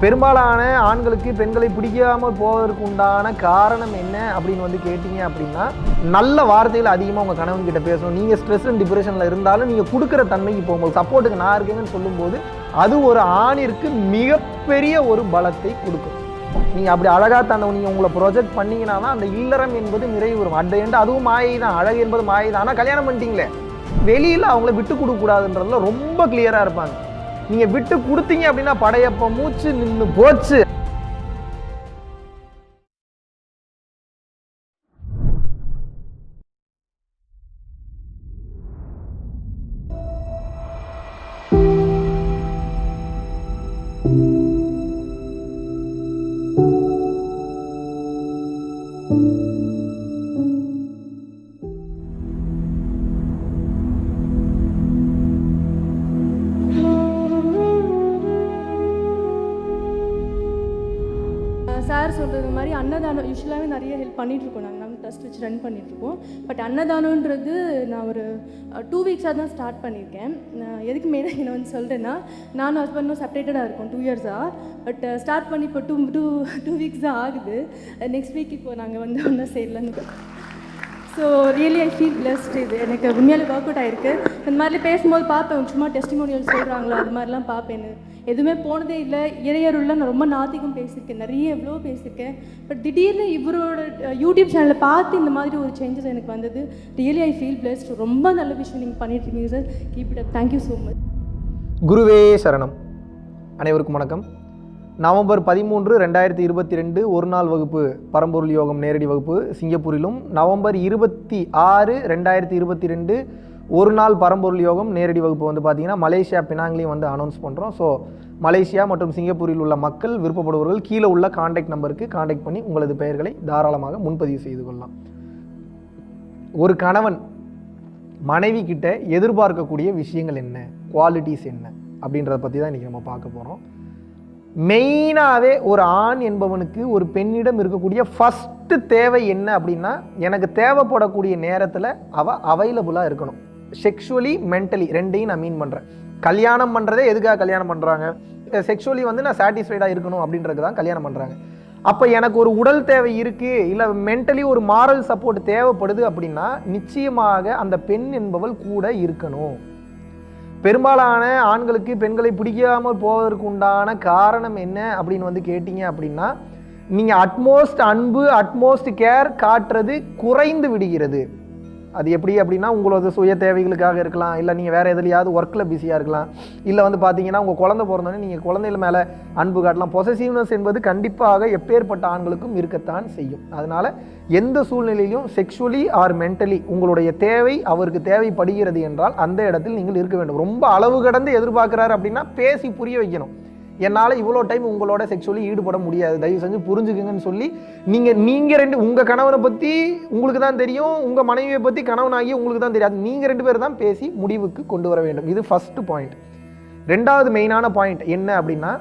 பெரும்பாலான ஆண்களுக்கு பெண்களை பிடிக்காமல் போவதற்கு உண்டான காரணம் என்ன அப்படின்னு வந்து கேட்டிங்க அப்படின்னா நல்ல வார்த்தைகள் அதிகமாக உங்கள் கணவன் கிட்ட பேசணும். நீங்கள் ஸ்ட்ரெஸ் அண்ட் டிப்ரெஷனில் இருந்தாலும் நீங்கள் கொடுக்குற தன்மைக்கு இப்போ உங்களுக்கு சப்போர்ட்டுக்கு நான் இருக்கேங்கன்னு சொல்லும்போது அது ஒரு ஆணிற்கு மிகப்பெரிய ஒரு பலத்தை கொடுக்கும். நீங்கள் அப்படி அழகாக தன்னை நீங்கள் உங்களை ப்ரொஜெக்ட் பண்ணீங்கன்னா தான் அந்த இல்லறம் என்பது நிறைவு வரும் அட் எண்ட் அதுவும் மாயை தான் அழகு என்பது மாயை தான் ஆனால் கல்யாணம் பண்ணிட்டீங்களே. வெளியில் அவங்கள விட்டு கொடுக்கக்கூடாதுன்றதுல ரொம்ப கிளியராக இருப்பாங்க. நீங்கள் விட்டு கொடுத்தீங்க அப்படின்னா படையப்ப மூச்சு நின்று போச்சு. அன்னதானம் யூஸ்வலாகவே நிறைய ஹெல்ப் பண்ணிகிட்ருக்கோம் நாங்கள் நம்ம ட்ரஸ்ட் வச்சு ரன் பண்ணிகிட்ருக்கோம் பட் அன்னதானன்றது நான் ஒரு டூ வீக்ஸாக தான் ஸ்டார்ட் பண்ணியிருக்கேன். நான் எதுக்கு மேலே என்ன வந்து சொல்கிறேன்னா நானும் ஹஸ்பண்டும் செப்பரேட்டடாக இருக்கோம் டூ இயர்ஸாக பட் ஸ்டார்ட் பண்ணி இப்போ டூ டூ டூ வீக்ஸ் தான் ஆகுது. நெக்ஸ்ட் வீக் இப்போ நாங்கள் வந்து ஒன்றா சேரலன்னு so really I feel blessed இது எனக்கு உண்மையாலே ஒர்க் அவுட் ஆயிருக்கு. இந்த மாதிரி பேசும்போது பார்ப்பேன் சும்மா டெஸ்டிமோனியல் சொல்கிறாங்களோ அது மாதிரிலாம் பார்ப்பேன்னு. எதுவுமே போனதே இல்லை. இறையருள்ள நான் ரொம்ப நாத்திகம் பேசியிருக்கேன். நிறைய எவ்வளோ பேசியிருக்கேன். பட் திடீர்னு இவரோட யூடியூப் சேனலை பார்த்து இந்த மாதிரி ஒரு சேஞ்சஸ் எனக்கு வந்தது. ரியலி ஐ ஃபீல் பிளஸ்ட் ரொம்ப நல்ல விஷயம் நீங்கள் பண்ணிட்டு இருக்கீங்க sir keep it up thank you so much குருவே சரணம். அனைவருக்கும் வணக்கம். நவம்பர் பதிமூன்று ரெண்டாயிரத்தி இருபத்தி ரெண்டு ஒரு நாள் வகுப்பு பரம்பொருள் யோகம் நேரடி வகுப்பு சிங்கப்பூரிலும். நவம்பர் இருபத்தி ஆறு ரெண்டாயிரத்தி இருபத்தி ரெண்டு ஒரு நாள் பரம்பொருள் யோகம் நேரடி வகுப்பு வந்து பார்த்தீங்கன்னா மலேசியா பினாங்லையும் வந்து அனௌன்ஸ் பண்ணுறோம் ஸோ மலேசியா மற்றும் சிங்கப்பூரில் உள்ள மக்கள் விருப்பப்படுபவர்கள் கீழே உள்ள காண்டாக்ட் நம்பருக்கு காண்டாக்ட் பண்ணி உங்களது பெயர்களை தாராளமாக முன்பதிவு செய்து கொள்ளலாம். ஒரு கணவன் மனைவி கிட்ட எதிர்பார்க்கக்கூடிய விஷயங்கள் என்ன? குவாலிட்டிஸ் என்ன? அப்படின்றத பற்றி தான் இன்றைக்கி நம்ம பார்க்க போகிறோம் மெயினாகவே ஒரு ஆண் என்பவனுக்கு ஒரு பெண்ணிடம் இருக்கக்கூடிய ஃபஸ்ட்டு தேவை என்ன அப்படின்னா எனக்கு தேவைப்படக்கூடிய நேரத்தில் அவள் அவைலபுளாக இருக்கணும். செக்ஷுவலி மென்டலி ரெண்டையும் நான் மீன் பண்ணுறேன் கல்யாணம் பண்ணுறதே எதுக்காக கல்யாணம் பண்ணுறாங்க செக்ஷுவலி வந்து நான் சாட்டிஸ்ஃபைடாக இருக்கணும் அப்படின்றது தான் கல்யாணம் பண்ணுறாங்க அப்போ எனக்கு ஒரு உடல் தேவை இருக்குது இல்லை மென்டலி ஒரு மாரல் சப்போர்ட் தேவைப்படுது அப்படின்னா நிச்சயமாக அந்த பெண் என்பவள் கூட இருக்கணும். பெரும்பாலான ஆண்களுக்கு பெண்களை பிடிக்காமல் போவதற்கு உண்டான காரணம் என்ன அப்படின்னு வந்து கேட்டிங்க அப்படின்னா நீங்கள் அட்மோஸ்ட் அன்பு அட்மோஸ்ட் கேர் காட்டுறது குறைந்து விடுகிறது. அது எப்படி அப்படின்னா உங்களோட சுய தேவைகளுக்காக இருக்கலாம் இல்லை நீங்கள் வேறு எதுலையாவது ஒர்க்கில் பிஸியாக இருக்கலாம் இல்லை வந்து பார்த்தீங்கன்னா உங்கள் குழந்தை பிறந்தோடனே நீங்கள் குழந்தைகள் மேலே அன்பு காட்டலாம். பொசசிவ்னஸ் என்பது கண்டிப்பாக எப்பேற்பட்ட ஆண்களுக்கும் இருக்கத்தான் செய்யும். அதனால் எந்த சூழ்நிலையிலும் செக்ஷுவலி ஆர் மென்டலி உங்களுடைய தேவை அவருக்கு தேவைப்படுகிறது என்றால் அந்த இடத்தில் நீங்கள் இருக்க வேண்டும். ரொம்ப அளவு கடந்து எதிர்பார்க்குறாரு அப்படின்னா பேசி புரிய வைக்கணும். என்னால் இவ்வளோ டைம் உங்களோட செக்ஷுவலி ஈடுபட முடியாது. தயவு செஞ்சு புரிஞ்சுக்குங்கன்னு சொல்லி நீங்கள் நீங்கள் ரெண்டு உங்கள் கணவனை பற்றி உங்களுக்கு தான் தெரியும் உங்கள் மனைவியை பற்றி கணவனாகி உங்களுக்கு தான் தெரியாது. நீங்கள் ரெண்டு பேர் தான் பேசி முடிவுக்கு கொண்டு வர வேண்டும். இது ஃபஸ்ட்டு பாயிண்ட் ரெண்டாவது மெயினான பாயிண்ட் என்ன அப்படின்னா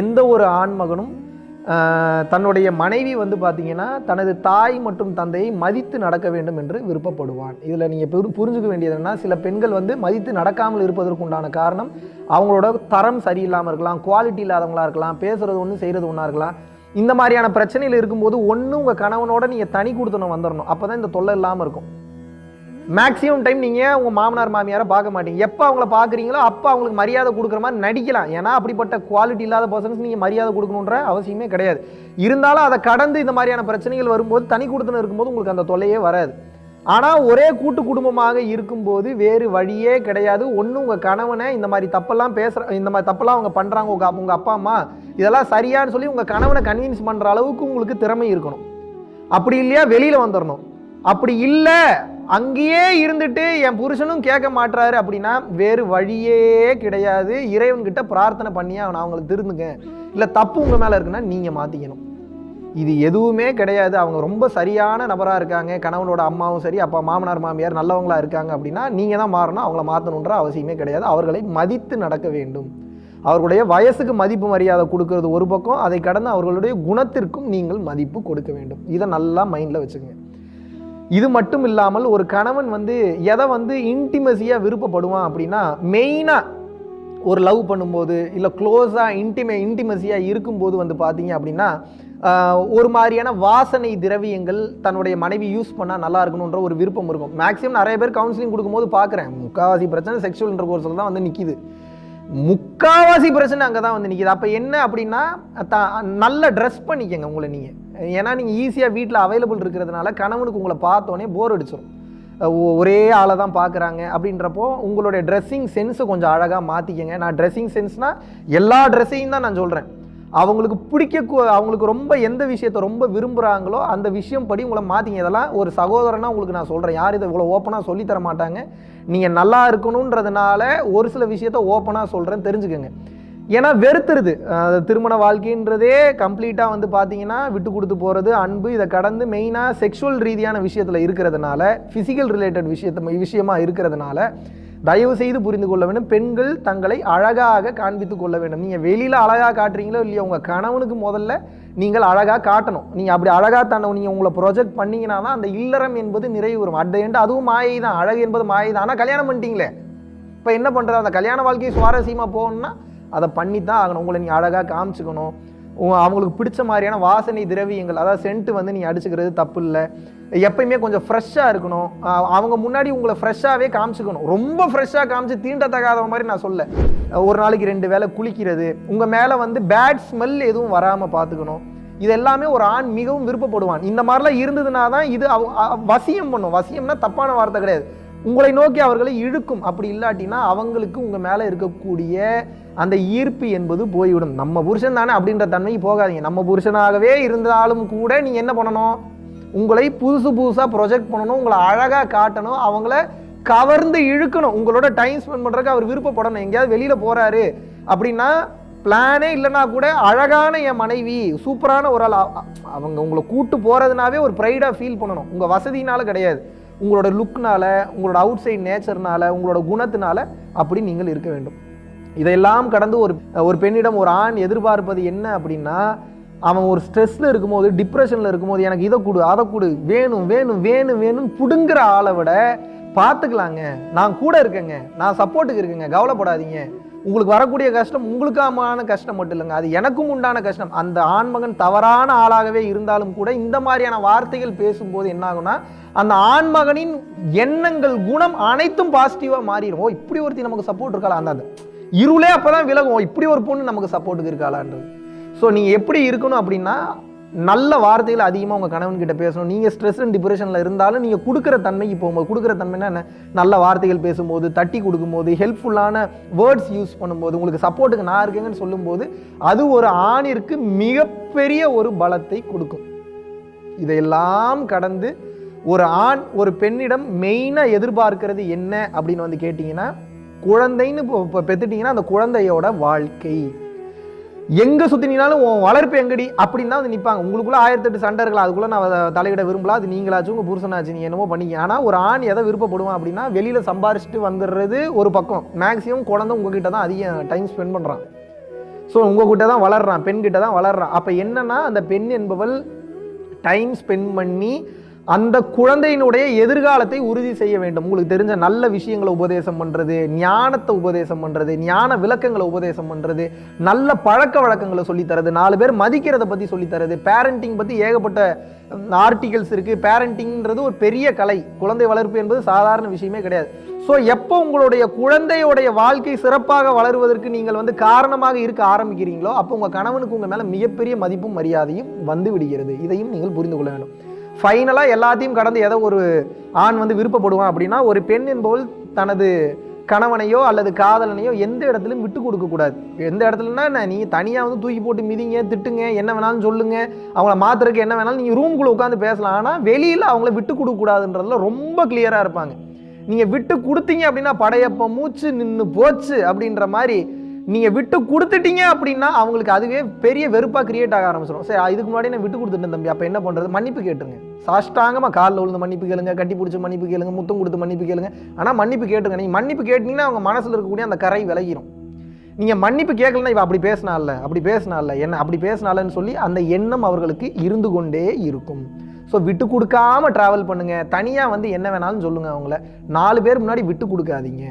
எந்த ஒரு ஆண்மகனும் தன்னுடைய மனைவி வந்து பார்த்தீங்கன்னா தனது தாய் மற்றும் தந்தையை மதித்து நடக்க வேண்டும் என்று விருப்பப்படுவான் இதில் நீங்கள் புரி புரிஞ்சுக்க வேண்டியது என்னன்னா சில பெண்கள் வந்து மதித்து நடக்காமல் இருப்பதற்கு உண்டான காரணம் அவங்களோட தரம் சரியில்லாமல் இருக்கலாம் குவாலிட்டி இல்லாதவங்களா இருக்கலாம் பேசுகிறது ஒன்று செய்கிறது ஒன்றா இருக்கலாம். இந்த மாதிரியான பிரச்சனையில் இருக்கும்போது ஒன்று உங்கள் கணவனோட நீங்கள் தனி கொடுத்தணும் வந்துடணும் அப்போ தான் இந்த தொல்லை இல்லாமல் இருக்கும். மேக்ஸிமம் டைம் நீங்கள் உங்கள் மாமனார் மாமியாரை பார்க்க மாட்டீங்க? எப்போ அவங்கள பார்க்குறீங்களோ அப்போ அவங்களுக்கு மரியாதை கொடுக்குற மாதிரி நடிக்கலாம். ஏன்னா அப்படிப்பட்ட குவாலிட்டி இல்லாத பர்சன்ஸ் நீங்கள் மரியாதை கொடுக்கணுன்ற அவசியமே கிடையாது. இருந்தாலும் அதை கடந்து இந்த மாதிரியான பிரச்சனைகள் வரும்போது தனி கொடுத்துன்னு இருக்கும்போது உங்களுக்கு அந்த தொல்லையே வராது. ஆனால் ஒரே கூட்டு குடும்பமாக இருக்கும்போது வேறு வழியே கிடையாது. ஒன்று உங்கள் கணவனை இந்த மாதிரி தப்பெல்லாம் பேசுகிற இந்த மாதிரி தப்பெல்லாம் அவங்க பண்ணுறாங்க உங்கள் உங்கள் அப்பா அம்மா இதெல்லாம் சரியான்னு சொல்லி உங்கள் கணவனை கன்வின்ஸ் பண்ணுற அளவுக்கு உங்களுக்கு திறமை இருக்கணும். அப்படி இல்லையா வெளியில் வந்துடணும் அப்படி இல்லை அங்கேயே இருந்துட்டு என் புருஷனும் கேட்க மாட்டுறாரு அப்படின்னா வேறு வழியே கிடையாது. இறைவன்கிட்ட பிரார்த்தனை பண்ணியே அவனை அவங்களுக்கு திருந்துங்க. இல்லை தப்பு உங்கள் மேலே இருக்குன்னா நீங்கள் மாற்றிக்கணும் இது எதுவுமே கிடையாது. அவங்க ரொம்ப சரியான நபராக இருக்காங்க. கணவனோட அம்மாவும் சரி அப்பா மாமனார் மாமியார் நல்லவங்களா இருக்காங்க அப்படின்னா நீங்கள் தான் மாறணும். அவங்கள மாற்றணுன்ற அவசியமே கிடையாது. அவர்களை மதித்து நடக்க வேண்டும். அவர்களுடைய வயசுக்கு மதிப்பு மரியாதை கொடுக்கறது ஒரு பக்கம். அதை கடந்து அவர்களுடைய குணத்திற்கும் நீங்கள் மதிப்பு கொடுக்க வேண்டும். இதை நல்லா மைண்டில் வச்சுக்கோங்க. இது மட்டும் இல்லாமல் ஒரு கணவன் வந்து எதை வந்து இன்டிமசியாக விருப்பப்படுவான் அப்படின்னா மெயினாக ஒரு லவ் பண்ணும்போது இல்லை க்ளோஸாக இன்டிமே இன்டிமசியாக இருக்கும்போது வந்து பார்த்தீங்க அப்படின்னா ஒரு மாதிரியான வாசனை திரவியங்கள் தன்னுடைய மனைவி யூஸ் பண்ணால் நல்லா இருக்கணுன்ற ஒரு விருப்பம் இருக்கும். மேக்ஸிமம் நிறைய பேர் கவுன்சிலிங் கொடுக்கும்போது பார்க்குறேன் முக்கால்வாசி பிரச்சனை செக்ஷுவல் இன்டர் கோர்ஸில் தான் வந்து நிற்கிது முக்காவாசி பிரச்சனை அங்கே தான் வந்து நிற்கிது அப்போ என்ன அப்படின்னா த நல்ல ட்ரெஸ் பண்ணிக்கங்க உங்களை நீங்கள் ஏன்னா நீங்கள் ஈஸியாக வீட்டில் அவைலபிள் இருக்கிறதுனால கணவனுக்கு உங்களை பார்த்தோன்னே போர் அடிச்சிடும் ஒரே ஆளை தான் பார்க்குறாங்க. அப்படின்றப்போ உங்களுடைய ட்ரெஸ்ஸிங் சென்ஸை கொஞ்சம் அழகாக மாற்றிக்கங்க நான் ட்ரெஸ்ஸிங் சென்ஸ்னால் எல்லா ட்ரெஸ்ஸையும் தான் நான் சொல்கிறேன் அவங்களுக்கு பிடிக்க அவங்களுக்கு ரொம்ப எந்த விஷயத்த ரொம்ப விரும்புகிறாங்களோ அந்த விஷயம் படி உங்களை மாற்றிங்க இதெல்லாம் ஒரு சகோதரனா உங்களுக்கு நான் சொல்கிறேன் யார் இதை இவ்வளோ ஓப்பனாக சொல்லித்தர மாட்டாங்க. நீங்கள் நல்லா இருக்கணுன்றதுனால ஒரு சில விஷயத்த ஓப்பனாக சொல்கிறேன் தெரிஞ்சுக்கோங்க. ஏன்னா வெறுத்துருது. திருமண வாழ்க்கைன்றதே கம்ப்ளீட்டாக வந்து பார்த்தீங்கன்னா விட்டு கொடுத்து போகிறது அன்பு இதை கடந்து மெயினாக செக்ஷுவல் ரீதியான விஷயத்தில் இருக்கிறதுனால ஃபிசிக்கல் ரிலேட்டட் விஷயத்த விஷயமா இருக்கிறதுனால தயவு செய்து புரிந்து கொள்ள வேண்டும். பெண்கள் தங்களை அழகாக காண்பித்து கொள்ள வேண்டும். நீங்கள் வெளியில் அழகாக காட்டுறீங்களோ இல்லையோ உங்கள் கணவனுக்கு முதல்ல நீங்கள் அழகாக காட்டணும். நீங்கள் அப்படி அழகாக தன்னை நீங்கள் உங்களை ப்ரொஜெக்ட் பண்ணீங்கன்னா தான் அந்த இல்லறம் என்பது நிறைவு வரும். அட் எண்ட் அதுவும் மாயை தான் அழகு என்பது மாயை தான் ஆனால் கல்யாணம் பண்ணிட்டீங்களே. இப்போ என்ன பண்ணுறது அந்த கல்யாண வாழ்க்கையை சுவாரஸ்யமாக போகணும்னா அதை பண்ணி தான் ஆகணும். உங்களை நீங்கள் அழகாக காமிச்சுக்கணும். உ- அவங்களுக்கு பிடிச்ச மாதிரியான வாசனை திரவியங்கள் அதாவது சென்ட் வந்து நீங்கள் அடிச்சுக்கிறது தப்பு இல்லை. எப்பயுமே கொஞ்சம் ஃப்ரெஷ்ஷாக இருக்கணும். அவங்க முன்னாடி உங்களை ஃப்ரெஷ்ஷாகவே காமிச்சுக்கணும். ரொம்ப ஃப்ரெஷ்ஷாக காமிச்சு தீண்டத்தகாத மாதிரி நான் சொல்ல. ஒரு நாளைக்கு ரெண்டு வேளை குளிக்கிறது உங்கள் மேலே வந்து பேட் ஸ்மெல் எதுவும் வராமல் பார்த்துக்கணும். இது எல்லாமே ஒரு ஆண் மிகவும் விருப்பப்படுவான். இந்த மாதிரிலாம் இருந்ததுனா தான் இது அவ- வசியம் பண்ணும். வசியம்னா தப்பான வார்த்தை கிடையாது. உங்களை நோக்கி அவர்களை இழுக்கும். அப்படி இல்லாட்டினா அவங்களுக்கு உங்கள் மேலே இருக்கக்கூடிய அந்த ஈர்ப்பு என்பது போய்விடும். நம்ம புருஷன் தானே அப்படின்ற தன்மைக்கு போகாதீங்க. நம்ம புருஷனாகவே இருந்தாலும் கூட நீ என்ன பண்ணணும்? உங்களை புதுசு புதுசாக ப்ரொஜெக்ட் பண்ணணும் உங்களை அழகாக காட்டணும் அவங்கள கவர்ந்து இழுக்கணும். உங்களோட டைம் ஸ்பெண்ட் பண்ணுறதுக்கு அவர் விருப்பப்படணும். எங்கேயாவது வெளியில் போகிறாரு அப்படின்னா பிளானே இல்லைனா கூட அழகான என் மனைவி சூப்பரான ஒரு ஆள். அவங்க உங்களை கூட்டு போகிறதுனாவே ஒரு ப்ரைடாக ஃபீல் பண்ணணும். உங்கள் வசதினால கிடையாது. உங்களோட லுக்னால உங்களோட அவுட் சைட் நேச்சர்னால உங்களோட குணத்தினால அப்படி நீங்கள் இருக்க வேண்டும். இதையெல்லாம் கடந்து ஒரு ஒரு பெண்ணிடம் ஒரு ஆண் எதிர்பார்ப்பது என்ன அப்படின்னா அவன் ஒரு ஸ்ட்ரெஸ்ல இருக்கும்போது டிப்ரெஷன்ல இருக்கும்போது எனக்கு இதை கொடு அதை கொடு வேணும் வேணும் வேணும் வேணும் புடுங்குற ஆளை விட பார்த்துக்கலாங்க. நான் கூட இருக்கேங்க. நான் சப்போர்ட்டுக்கு இருக்கேங்க. கவலைப்படாதீங்க. உங்களுக்கு வரக்கூடிய கஷ்டம் உங்களுக்காமான கஷ்டம் மட்டும் இல்லைங்க. அது எனக்கும் உண்டான கஷ்டம். அந்த ஆண்மகன் தவறான ஆளாகவே இருந்தாலும் கூட இந்த மாதிரியான வார்த்தைகள் பேசும்போது என்னாகும்னா அந்த ஆண்மகனின் எண்ணங்கள் குணம் அனைத்தும் பாசிட்டிவாக மாறிடும் ஓ இப்படி ஒருத்தி நமக்கு சப்போர்ட் இருக்காளா? அந்த அந்த இருளே அப்பதான் விலகும். இப்படி ஒரு பொண்ணு நமக்கு சப்போர்ட்டுக்கு இருக்காளான்றது. ஸோ நீங்கள் எப்படி இருக்கணும் அப்படின்னா நல்ல வார்த்தைகள் அதிகமாக உங்கள் கணவன்கிட்ட பேசணும். நீங்கள் ஸ்ட்ரெஸ் அண்ட் டிப்ரெஷனில் இருந்தாலும் நீங்கள் கொடுக்குற தன்மைக்கு போகும்போது கொடுக்குற தன்மைனா என்ன? நல்ல வார்த்தைகள் பேசும்போது தட்டி கொடுக்கும்போது ஹெல்ப்ஃபுல்லான வேர்ட்ஸ் யூஸ் பண்ணும்போது உங்களுக்கு சப்போர்ட்டுக்கு நான் இருக்கேங்கன்னு சொல்லும்போது அது ஒரு ஆணிற்கு மிகப்பெரிய ஒரு பலத்தை கொடுக்கும். இதையெல்லாம் கடந்து ஒரு ஆண் ஒரு பெண்ணிடம் மெயினாக எதிர்பார்க்கிறது என்ன அப்படின்னு வந்து கேட்டிங்கன்னா குழந்தைன்னு இப்போ பெற்றுட்டிங்கன்னா அந்த குழந்தையோட வாழ்க்கை. எங்கே சுற்றினாலும் உன் வளர்ப்பு எங்கடி? அப்படின்னு தான் வந்து நிற்பாங்க உங்களுக்குள்ளே ஆயிரத்தெட்டு சண்டை இருக்கலாம் அதுக்குள்ளே நான் தலையிட விரும்பல. அது நீங்களாச்சும் உங்கள் புருஷனாச்சு நீ என்னமோ பண்ணிக்க. ஆனால் ஒரு ஆண் எதை விருப்பப்படுவான் அப்படின்னா வெளியில் சம்பாரிச்சிட்டு வந்துடுறது ஒரு பக்கம். மேக்ஸிமம் குழந்தை உங்ககிட்ட தான் அதிக டைம் ஸ்பெண்ட் பண்ணுறான் ஸோ உங்ககிட்ட தான் வளர்றான் பெண்கிட்ட தான் வளர்றான். அப்போ என்னன்னா அந்த பெண் என்பவள் டைம் ஸ்பெண்ட் பண்ணி அந்த குழந்தையினுடைய எதிர்காலத்தை உறுதி செய்ய வேண்டும். உங்களுக்கு தெரிஞ்ச நல்ல விஷயங்களை உபதேசம் பண்ணுறது ஞானத்தை உபதேசம் பண்ணுறது ஞான விளக்கங்களை உபதேசம் பண்ணுறது நல்ல பழக்க வழக்கங்களை சொல்லித் தரது நாலு பேர் மதிக்கிறத பற்றி சொல்லித் தரது. பேரண்டிங் பற்றி ஏகப்பட்ட ஆர்டிகல்ஸ் இருக்குது பேரண்டிங்கிறது ஒரு பெரிய கலை. குழந்தை வளர்ப்பு என்பது சாதாரண விஷயமே கிடையாது. ஸோ எப்போ உங்களுடைய குழந்தையுடைய வாழ்க்கை சிறப்பாக வளருவதற்கு நீங்கள் வந்து காரணமாக இருக்க ஆரம்பிக்கிறீங்களோ அப்போ உங்கள் கணவனுக்கு உங்கள் மேலே மிகப்பெரிய மதிப்பும் மரியாதையும் வந்து விடுகிறது. இதையும் நீங்கள் புரிந்து கொள்ள வேண்டும். ஃபைனலாக எல்லாத்தையும் கடந்து ஏதோ ஒரு ஆண் வந்து விருப்பப்படுவான் அப்படின்னா ஒரு பெண் என்பவள் தனது கணவனையோ அல்லது காதலனையோ எந்த இடத்துலையும் விட்டு கொடுக்கக்கூடாது எந்த இடத்துலனா என்ன நீ தனியாக வந்து தூக்கி போட்டு மிதிங்க திட்டுங்க என்ன வேணாலும் சொல்லுங்க அவங்கள மாத்துறதுக்கு என்ன வேணாலும் நீங்கள் ரூம்குள்ளே உட்காந்து பேசலாம். ஆனால் வெளியில் அவங்கள விட்டு கொடுக்கக்கூடாதுன்றதுல ரொம்ப கிளியராக இருப்பாங்க. நீங்கள் விட்டு கொடுத்தீங்க அப்படின்னா படையப்ப மூச்சு நின்று போச்சு அப்படின்ற மாதிரி நீங்கள் விட்டு கொடுத்துட்டீங்க அப்படின்னா அவங்களுக்கு அதுவே பெரிய வெறுப்பாக கிரியேட் ஆக ஆரம்பிச்சிடும் சரி இதுக்கு முன்னாடி நான் விட்டு கொடுத்துட்டேன் தம்பி அப்போ என்ன பண்ணுறது மன்னிப்பு கேட்டுருங்க. சாஷ்டாங்கமாக காலில் விழுந்து மன்னிப்பு கேளுங்க கட்டி பிடிச்சி மன்னிப்பு கேளுங்க முத்தம் கொடுத்து மன்னிப்பு கேளுங்க. ஆனால் மன்னிப்பு கேட்டுருங்க. நீங்கள் மன்னிப்பு கேட்டிங்கன்னா அவங்க மனசில் இருக்கக்கூடிய அந்த கரை விலகிடும் நீங்கள் மன்னிப்பு கேட்கலன்னா இவ அப்படி பேசினால அப்படி பேசினால என்ன அப்படி பேசினாலன்னு சொல்லி அந்த எண்ணம் அவர்களுக்கு இருந்து கொண்டே இருக்கும். ஸோ விட்டு கொடுக்காம ட்ராவல் பண்ணுங்கள் தனியாக வந்து என்ன வேணாலும் சொல்லுங்கள் அவங்கள. நாலு பேர் முன்னாடி விட்டு கொடுக்காதீங்க.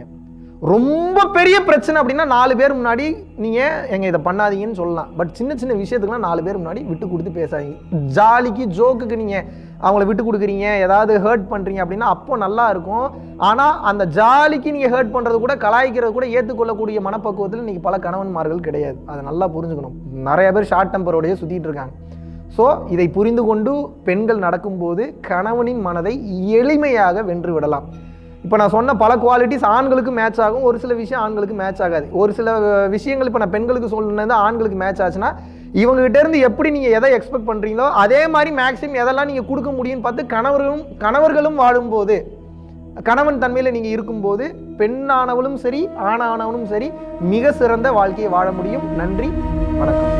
ரொம்ப பெரிய பிரச்சனை அப்படின்னா நாலு பேர் முன்னாடி நீங்கள் எங்கள் இதை பண்ணாதீங்கன்னு சொல்லலாம். பட் சின்ன சின்ன விஷயத்துக்குலாம் நாலு பேர் முன்னாடி விட்டு கொடுத்து பேசாதீங்க. ஜாலிக்கு ஜோக்குக்கு நீங்கள் அவங்கள விட்டு கொடுக்குறீங்க ஏதாவது ஹர்ட் பண்ணுறீங்க அப்படின்னா அப்போ நல்லா இருக்கும். ஆனால் அந்த ஜாலிக்கு நீங்கள் ஹர்ட் பண்ணுறது கூட கலாய்க்கிறது கூட ஏற்றுக்கொள்ளக்கூடிய மனப்பக்குவத்தில் இன்றைக்கி பல கணவன்மார்கள் கிடையாது. அதை நல்லா புரிஞ்சுக்கணும். நிறைய பேர் ஷார்ட் டெம்பரோடையே சுற்றிட்டு இருக்காங்க. ஸோ இதை புரிந்து கொண்டு பெண்கள் நடக்கும்போது கணவனின் மனதை எளிமையாக வென்று விடலாம். இப்போ நான் சொன்ன பல குவாலிட்டிஸ் ஆண்களுக்கு மேட்ச் ஆகும். ஒரு சில விஷயம் ஆண்களுக்கு மேட்ச் ஆகாது. ஒரு சில விஷயங்கள் இப்போ நான் பெண்களுக்கு சொன்னது ஆண்களுக்கு மேட்ச் ஆச்சுன்னா இவங்க இருந்து எப்படி நீங்கள் எதை எக்ஸ்பெக்ட் பண்ணுறீங்களோ அதே மாதிரி மேக்ஸிமம் எதெல்லாம் நீங்கள் கொடுக்க முடியும்னு பார்த்து கணவர்களும் கணவர்களும் வாழும்போது கணவன் தன்மையில் நீங்கள் இருக்கும்போது பெண்ணானவளும் சரி ஆணானவனும் சரி மிக சிறந்த வாழ்க்கையை வாழ முடியும். நன்றி. வணக்கம்.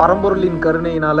பரம்பொருளின் கருணையினால